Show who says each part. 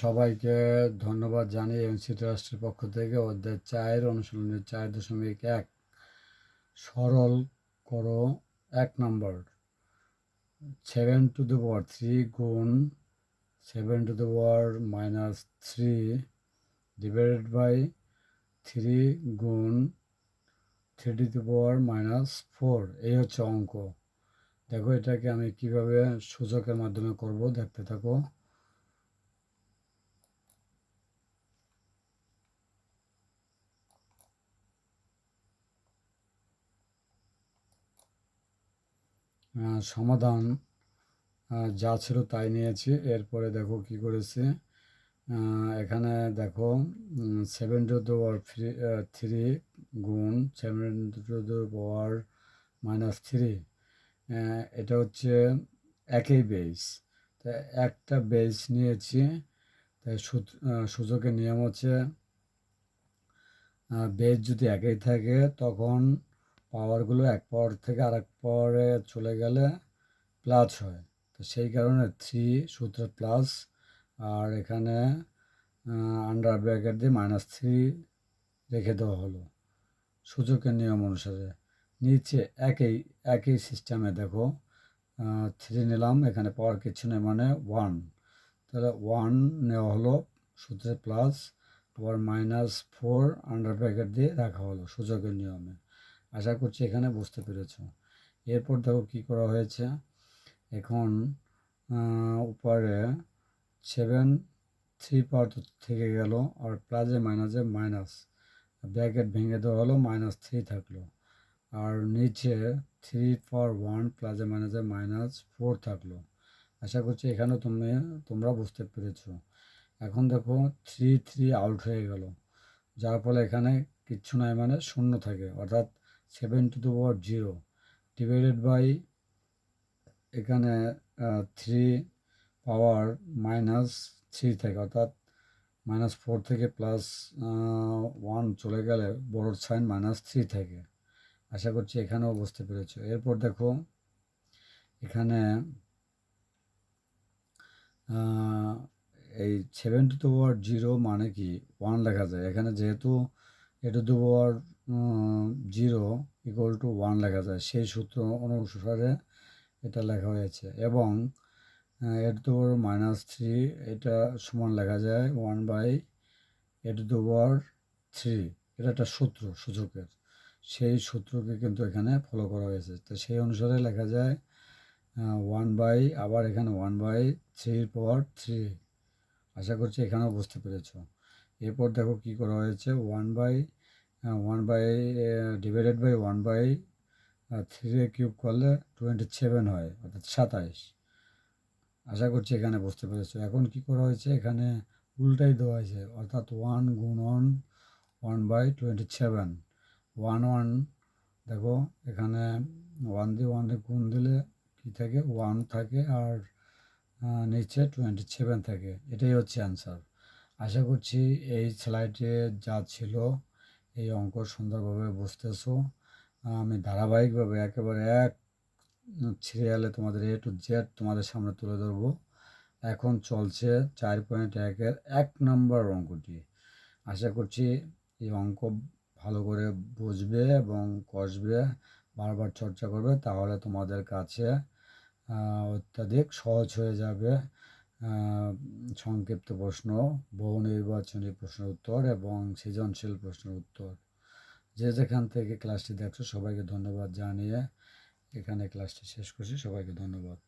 Speaker 1: সবাইকে ধন্যবাদ জানিয়ে এনসি ট্রাস্টের পক্ষ থেকে অধ্যায় চায়ের অনুশীলনের চার দশমিক এক। সরল করো। এক নম্বর। Seven to the power three গুণ seven to the power minus three divided by three গুণ three to the power minus four এই হচ্ছে অঙ্ক। দেখো এটাকে আমি কীভাবে সূচকের মাধ্যমে করব, দেখতে থাকো। সমাধান যা ছিল তাই নিয়েছি। এরপরে দেখো কি করেছে। এখানে দেখো seven to the power three গুণ seven to the power minus three এটা হচ্ছে একই বেস তা একটা বেস নিয়েছি। তাই সূচকের নিয়ম হচ্ছে বেস যদি একই থাকে, তখন পাওয়ারগুলো এক পাওয়ার থেকে আরেক পাওয়ারে চলে গেলে প্লাস হয়। তো সেই কারণে থ্রি সূত্রে প্লাস আর এখানে আন্ডার ব্র্যাকেট দিয়ে মাইনাস থ্রি রেখে দেওয়া হলো। সূচকের নিয়ম অনুসারে। নিচে একই একই সিস্টেমে দেখো থ্রি নিলাম, এখানে পাওয়ার কিছু নেই মানে ওয়ান তাহলে ওয়ান নেওয়া হলো সূত্রে প্লাস আবার মাইনাস ফোর আন্ডার ব্র্যাকেট দিয়ে রাখা হলো সূচকের নিয়মে। আশা করছি এখানে বুঝতে পেরেছ। এরপর দেখো কী করা হয়েছে। এখন উপরে সেভেন থ্রি পাওয়ার থেকে গেল আর প্লাসে মাইনাসে মাইনাস ব্র্যাকেট ভেঙে দেওয়া হলো মাইনাস থ্রি থাকল। আর নিচে থ্রি পাওয়ার ওয়ান প্লাসে মাইনাসে মাইনাস ফোর থাকল। আশা করছি এখানেও তুমি, তোমরা বুঝতে পেরেছ। এখন দেখো থ্রি থ্রি আউট হয়ে গেল। যার ফলে এখানে কিচ্ছু নাই মানে শূন্য থাকে। অর্থাৎ seven to the power zero divided by এখানে থ্রি পাওয়ার মাইনাস থ্রি থাকে, অর্থাৎ মাইনাস ফোর থেকে প্লাস ওয়ান চলে গেলে বড় সাইন মাইনাস থ্রি থেকে। আশা করছি এখানেও বুঝতে পেরেছ। এরপর দেখো, এখানে এই সেভেন টু পাওয়ার জিরো মানে কি? ওয়ান লেখা যায়। এখানে যেহেতু A to the power zero equal to one লেখা যায়। সেই সূত্র অনুসারে এটা লেখা হয়েছে। এবং A to power minus three এটা সমান লেখা যায় one by A to the power three এটা একটা সূত্র, সূচকের। সেই সূত্রকে কিন্তু এখানে ফলো করা হয়েছে। তো সেই অনুসারে লেখা যায় ওয়ান বাই আবার এখানে ওয়ান বাই থ্রির পাওয়ার থ্রি আশা করছি এখানেও বুঝতে পেরেছ। এরপর দেখো কি করা হয়েছে? One by one by divided by one by three cube করলে টোয়েন্টি সেভেন হয়, অর্থাৎ সাতাইশ। আশা করছি এখানে বুঝতে পেরেছ। এখন কি করা হয়েছে? এখানে উল্টাই দেওয়া হয়েছে, অর্থাৎ ওয়ান গুণন one one by twenty seven one one দেখো, এখানে ওয়ান দিয়ে ওয়ান দিয়ে গুণ দিলে কী থাকে? ওয়ান থাকে আর নিচে টোয়েন্টি সেভেন থাকে। এটাই হচ্ছে অ্যান্সার আশা করছি এই স্লাইডে যা ছিল, এই অঙ্ক সুন্দরভাবে বুঝতেছো। আমি ধারাবাহিকভাবে একেবারে এক সিরিয়ালে তোমাদের এ টু জেড তোমাদের সামনে তুলে ধরবো। এখন চলছে চার পয়েন্ট একের এক নম্বর অঙ্কটি। আশা করছি এই অঙ্ক ভালো করে বুঝবে এবং কষবে, বারবার চর্চা করবে, তাহলে তোমাদের কাছে অত্যাধিক সহজ হয়ে যাবে। সংক্ষিপ্ত প্রশ্ন, বহু নির্বাচনী প্রশ্নের উত্তর এবং সৃজনশীল প্রশ্নের উত্তর। যে যেখান থেকে ক্লাসটি দেখছ, সবাইকে ধন্যবাদ জানিয়ে এখানে ক্লাসটি শেষ করছি। সবাইকে ধন্যবাদ।